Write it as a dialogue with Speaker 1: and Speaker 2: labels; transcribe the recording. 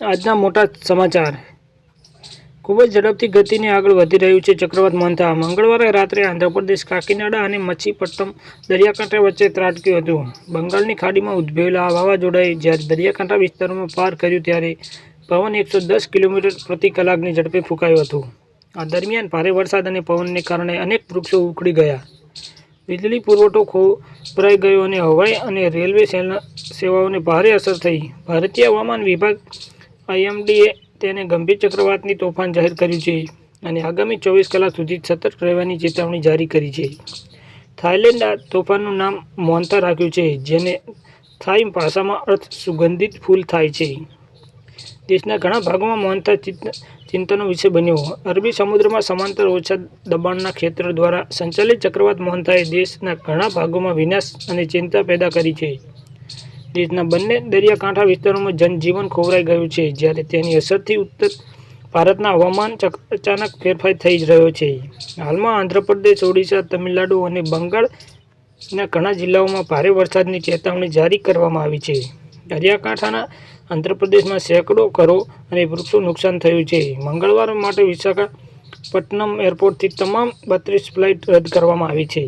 Speaker 1: આજના મોટા સમાચાર. ખૂબ જ ઝડપથી ગતિને આગળ વધી રહ્યું છે ચક્રવાત મંથા મંગળવારે રાત્રે આંધ્રપ્રદેશ, કાકીનાડા અને મચ્છીપટ્ટમ દરિયાકાંઠા વચ્ચે ત્રાટક્યું હતું. બંગાળની ખાડીમાં ઉદ્ભવેલા આ વાવાઝોડાએ જ્યારે દરિયાકાંઠા વિસ્તારોમાં પાર કર્યું ત્યારે પવન એકસો દસ કિલોમીટર પ્રતિ કલાકની ઝડપે ફૂંકાયું હતું. આ દરમિયાન ભારે વરસાદ અને પવનને કારણે અનેક વૃક્ષો ઉખડી ગયા. વીજળી પુરવઠો ખોપરાઈ ગયો અને હવાઈ અને રેલવે સેવાઓને ભારે અસર થઈ. ભારતીય હવામાન વિભાગ આઈએમડીએ તેને ગંભીર ચક્રવાતની તોફાન જાહેર કર્યું છે અને આગામી ચોવીસ કલાક સુધી સતર્ક રહેવાની ચેતવણી જારી કરી છે. થાઇલેન્ડ આ તોફાનનું નામ મોન્થા રાખ્યું છે, જેને થાઈ ભાષામાં અર્થ સુગંધિત ફૂલ થાય છે. દેશના ઘણા ભાગોમાં મોન્થા ચિંત- ચિંતાનો વિષય બન્યો. અરબી સમુદ્રમાં સમાંતર ઓછા દબાણના ક્ષેત્ર દ્વારા સંચાલિત ચક્રવાત મોહનતાએ દેશના ઘણા ભાગોમાં વિનાશ અને ચિંતા પેદા કરી છે. દેશના બંને દરિયાકાંઠા વિસ્તારોમાં જનજીવન ખોવરાઈ ગયું છે, જ્યારે તેની અસરથી ઉત્તર ભારતના હવામાન અચાનક ફેરફાર થઈ જ રહ્યો છે. હાલમાં આંધ્રપ્રદેશ, ઓડિશા, તમિલનાડુ અને બંગાળના ઘણા જિલ્લાઓમાં ભારે વરસાદની ચેતવણી જારી કરવામાં આવી છે. દરિયાકાંઠાના આંધ્રપ્રદેશમાં સેંકડો ઘરો અને વૃક્ષો નુકસાન થયું છે. મંગળવાર માટે વિશાખાપટ્ટનમ એરપોર્ટથી તમામ બત્રીસ ફ્લાઇટ રદ કરવામાં આવી છે.